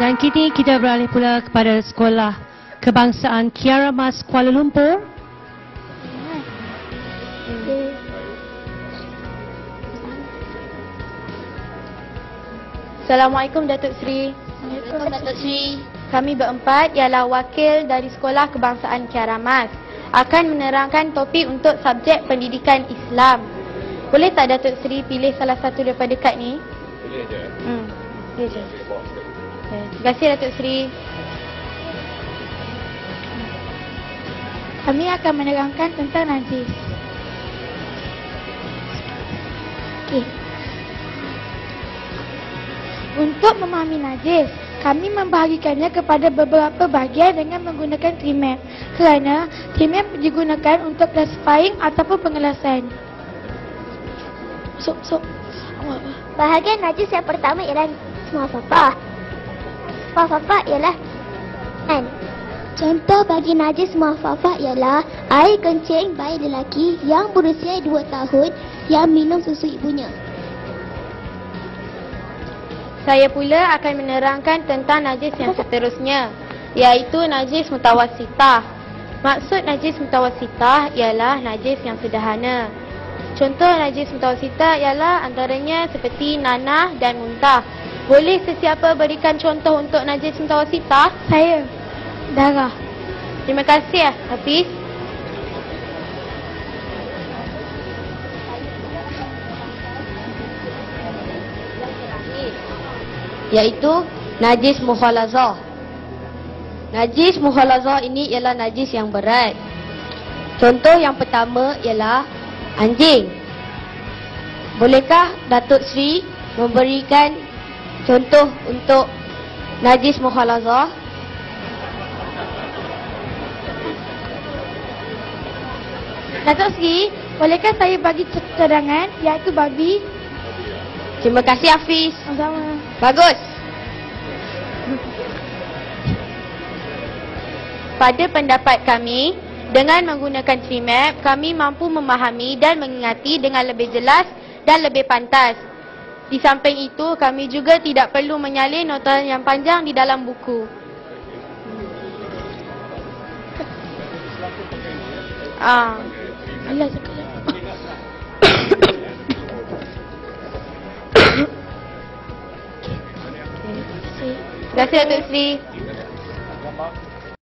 Dan kini kita beralih pula kepada sekolah kebangsaan Kiara Mas Kuala Lumpur. Assalamualaikum Datuk Seri. Assalamualaikum Datuk Sri. Kami berempat ialah wakil dari Sekolah Kebangsaan Kiaramas akan menerangkan topik untuk subjek pendidikan Islam. Boleh tak Datuk Seri pilih salah satu daripada kad ni? Boleh je. Hmm. Boleh je. Boleh. Okay. Terima kasih Datuk Seri. Kami akan menerangkan tentang najis. Okey. Untuk memahami najis, kami membahagikannya kepada beberapa bahagian dengan menggunakan trimap. Kerana trimap digunakan untuk classifying ataupun pengelasan. Masuk, masuk. Bahagian najis yang pertama ialah semua fafah. Semua fafah ialah kan. Contoh bagi najis semua fafah ialah air kencing bayi lelaki yang berusia 2 tahun yang minum susu ibunya. Saya pula akan menerangkan tentang najis yang seterusnya iaitu najis mutawasitah. Maksud najis mutawasitah ialah najis yang sederhana. Contoh najis mutawasitah ialah antaranya seperti nanah dan muntah. Boleh sesiapa berikan contoh untuk najis mutawasitah? Saya, darah. Terima kasih Hafiz. iaitu najis mukhalazah. Najis mukhalazah ini ialah najis yang berat. Contoh yang pertama ialah anjing. Bolehkah Datuk Sri memberikan contoh untuk najis mukhalazah? Datuk Seri, bolehkah saya bagi cadangan iaitu babi? Terima kasih Hafiz. Sama-sama. Bagus. Pada pendapat kami, dengan menggunakan trimap, kami mampu memahami dan mengingati dengan lebih jelas dan lebih pantas. Di samping itu, kami juga tidak perlu menyalin nota yang panjang di dalam buku. Ah, Alah, sekarang. terima kasih Datuk Seri.